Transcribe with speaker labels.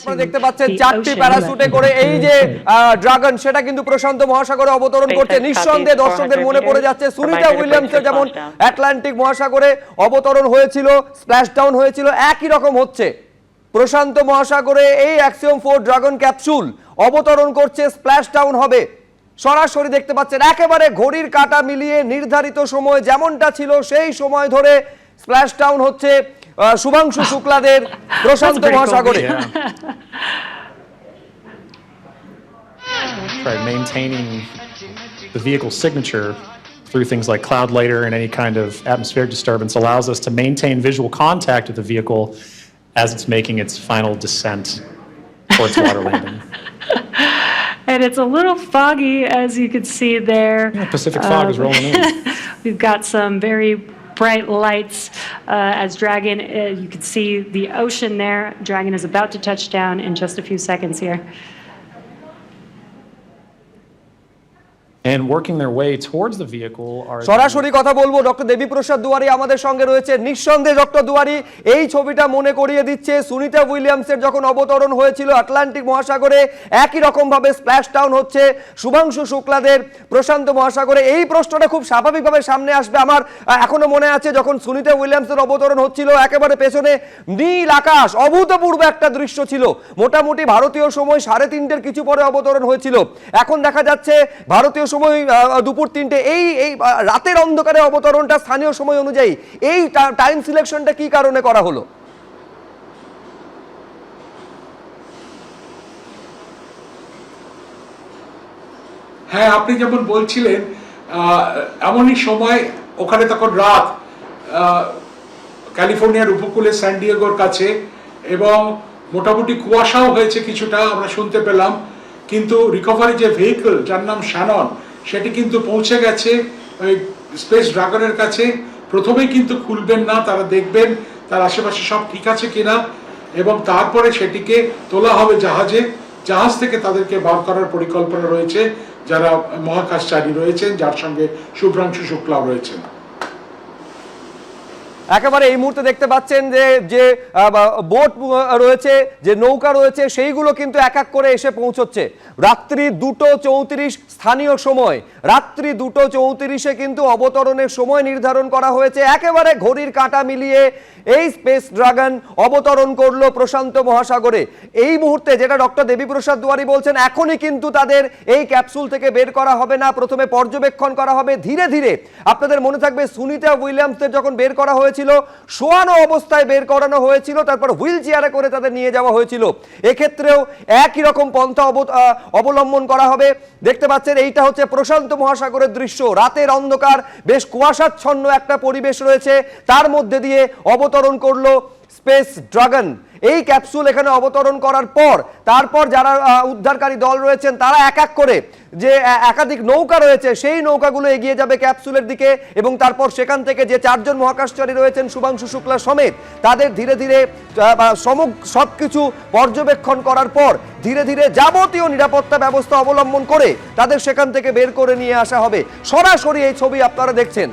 Speaker 1: আপনারা দেখতে পাচ্ছেন চারটি প্যারাসুটে করে এই যে ড্রাগন সেটা কিন্তু প্রশান্ত মহাসাগরে অবতরণ করছে। নিঃসন্দেহে দর্শকদের মনে পড়ে যাচ্ছে সুনিতা উইলিয়ামসের যেমন আটলান্টিক মহাসাগরে অবতরণ হয়েছিল স্প্ল্যাশ ডাউন হয়েছিল একই রকম হচ্ছে। প্রশান্ত মহাসাগরে এই অ্যাক্সিয়ম ফোর ড্রাগন ক্যাপসুল অবতরণ করছে স্প্ল্যাশ ডাউন হবে। সরাসরি দেখতে পাচ্ছেন একেবারে ঘড়ির কাঁটা মিলিয়ে নির্ধারিত সময় যেমনটা ছিল সেই সময় ধরে স্প্ল্যাশ ডাউন হচ্ছে শুভাংশু শুক্লাদের প্রশান্ত মহাসাগরে।
Speaker 2: Right, maintaining the vehicle signature through things like cloud layer and any kind of atmospheric disturbance allows us to maintain visual contact with the vehicle as it's making its final descent towards water landing.
Speaker 3: And it's a little foggy, as you can see there.
Speaker 2: Yeah, Pacific fog is rolling in.
Speaker 3: We've got some very bright lights uh, as Dragon, uh, you can see the ocean there. Dragon is about to touch down in just a few seconds here.
Speaker 2: And working their way towards the vehicle are.
Speaker 1: সরাসরি কথা বলব, doctor Debiprasad দুয়ারি আমাদের সঙ্গে রয়েছে। নিঃসন্দেহে doctor দুয়ারি, এই ছবিটা মনে করিয়ে দিচ্ছে, সুনিতা উইলিয়ামসের যখন অবতরণ হয়েছিল আটলান্টিক মহাসাগরে, একই রকম ভাবে স্প্ল্যাশ ডাউন হচ্ছে শুভাংশু শুক্লাদের প্রশান্ত মহাসাগরে। এই প্রশ্নটা খুব স্বাভাবিকভাবে সামনে আসবে আমার। এখনও মনে আছে যখন সুনিতা উইলিয়ামসের অবতরণ হচ্ছিল, একেবারে পেছনে নীল আকাশ, অভূতপূর্ব একটা দৃশ্য ছিল। মোটামুটি ভারতীয় সময় সাড়ে তিনটের কিছু পরে অবতরণ হয়েছিল। এখন দেখা যাচ্ছে ভারতীয় সময় আহ, দুপুর তিনটে এই এই রাতের অন্ধকারে অবতরণটা স্থানীয় সময় অনুযায়ী এই টাইম সিলেকশনটা কি কারণে করা হলো?
Speaker 4: হ্যাঁ আপনি যেমন বলছিলেন এমনই সময় ওখানে তখন রাত ক্যালিফোর্নিয়ার উপকূলে স্যান্ডিয়েগোর কাছে এবং মোটামুটি কুয়াশাও হয়েছে কিছুটা আমরা শুনতে পেলাম কিন্তু রিকভারি যে ভেহিকল যার নাম শ্যানন সেটি কিন্তু পৌঁছে গেছে ওই স্পেস ড্রাগনের কাছে। প্রথমেই কিন্তু খুলবেন না, তারা দেখবেন তার আশেপাশে সব ঠিক আছে কিনা এবং তারপরে সেটিকে তোলা হবে জাহাজে। জাহাজ থেকে তাদেরকে বার করার পরিকল্পনা রয়েছে। যারা মহাকাশচারী রয়েছেন, যার সঙ্গে শুভ্রাংশু শুক্লাও রয়েছেন।
Speaker 1: একেবারে এই মুহূর্তে দেখতে পাচ্ছেন যে যে বোট রয়েছে, যে নৌকা রয়েছে, সেইগুলো কিন্তু এক এক করে এসে পৌঁছচ্ছে। রাত্রি দুটো চৌত্রিশ স্থানীয় সময়। রাত্রি দুটো চৌত্রিশে কিন্তু অবতরণের সময় নির্ধারণ করা হয়েছে। একেবারে ঘড়ির কাঁটা মিলিয়ে এই স্পেস ড্রাগন অবতরণ করল প্রশান্ত মহাসাগরে। এই মুহূর্তে যেটা ডক্টর দেবীপ্রসাদ দুয়ারি বলছেন, এখনই কিন্তু তাদের এই ক্যাপসুল থেকে বের করা হবে না। প্রথমে পর্যবেক্ষণ করা হবে। ধীরে ধীরে আপনাদের মনে থাকবে সুনিতা উইলিয়ামসদের যখন বের করা হয়েছিল, শোয়ানো অবস্থায় বের করানো হয়েছিল, তারপর হুইল চেয়ারে করে তাদের নিয়ে যাওয়া হয়েছিল। এক্ষেত্রেও একই রকম পন্থা অবলম্বন করা হবে। দেখতে পাচ্ছেন, এইটা হচ্ছে প্রশান্ত মহাসাগরের দৃশ্য। রাতের অন্ধকার, বেশ কুয়াশাচ্ছন্ন একটা পরিবেশ রয়েছে। তার মধ্যে দিয়ে অবতরণ করল স্পেস ড্রাগন। এই ক্যাপসুল এখানে অবতরণ করার পর, তারপর যারা উদ্ধারকারী দল রয়েছেন, তারা এক এক করে যে একাধিক নৌকা রয়েছে, সেই নৌকাগুলো এগিয়ে যাবে ক্যাপসুলের দিকে এবং তারপর সেখান থেকে যে চারজন মহাকাশচারী রয়েছেন, শুভাংশু শুক্লা সমেত, তাদের ধীরে ধীরে সমগ, সবকিছু পর্যবেক্ষণ করার পর, ধীরে ধীরে যাবতীয় নিরাপত্তা ব্যবস্থা অবলম্বন করে, তাদের সেখান থেকে বের করে নিয়ে আসা হবে। সরাসরি এই ছবি আপনারা দেখছেন।